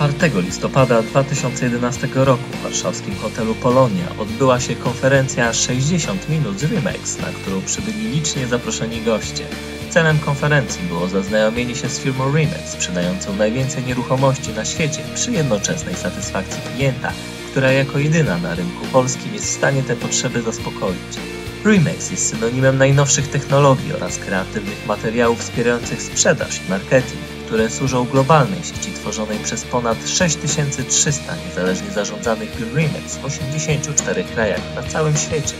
4 listopada 2011 roku w warszawskim hotelu Polonia odbyła się konferencja 60 minut Remax, na którą przybyli licznie zaproszeni goście. Celem konferencji było zaznajomienie się z firmą Remax, sprzedającą najwięcej nieruchomości na świecie przy jednoczesnej satysfakcji klienta, która jako jedyna na rynku polskim jest w stanie te potrzeby zaspokoić. Remax jest synonimem najnowszych technologii oraz kreatywnych materiałów wspierających sprzedaż i marketing, które służą globalnej sieci tworzonej przez ponad 6300 niezależnie zarządzanych biur Remax w 84 krajach na całym świecie.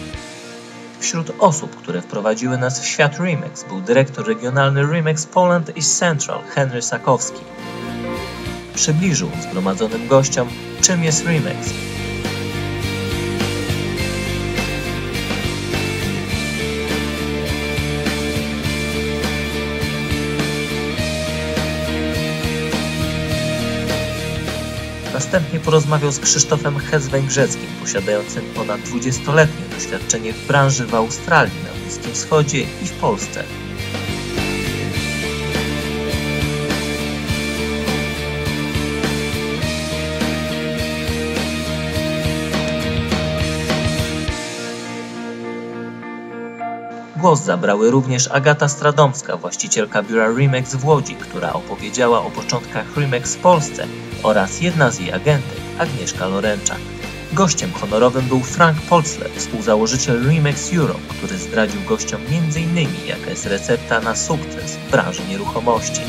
Wśród osób, które wprowadziły nas w świat Remax był dyrektor regionalny Remax Poland East Central Henry Sakowski. Przybliżył zgromadzonym gościom, czym jest Remax, Następnie porozmawiał z Krzysztofem Hez-Węgrzeckim, posiadającym ponad 20-letnie doświadczenie w branży w Australii, na Bliskim Wschodzie i w Polsce. Głos zabrały również Agata Stradomska, właścicielka biura Remax w Łodzi, która opowiedziała o początkach Remax w Polsce oraz jedna z jej agentek, Agnieszka Loręczak. Gościem honorowym był Frank Polsler, współzałożyciel Remax Europe, który zdradził gościom m.in. jaka jest recepta na sukces w branży nieruchomości.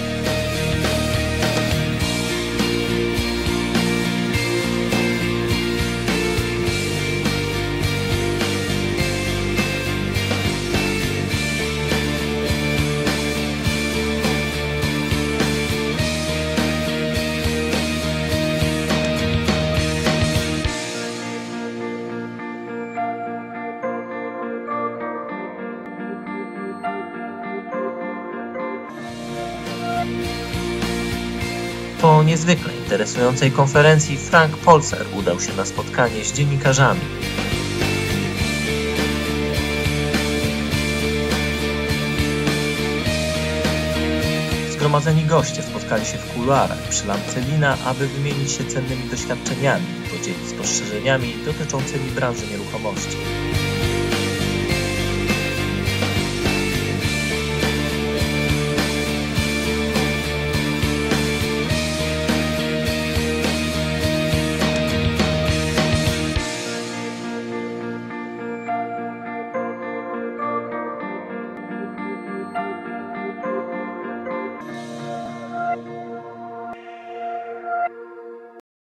Po niezwykle interesującej konferencji Frank Polzer udał się na spotkanie z dziennikarzami. Zgromadzeni goście spotkali się w kuluarach przy lampce wina, aby wymienić się cennymi doświadczeniami i podzielić spostrzeżeniami dotyczącymi branży nieruchomości.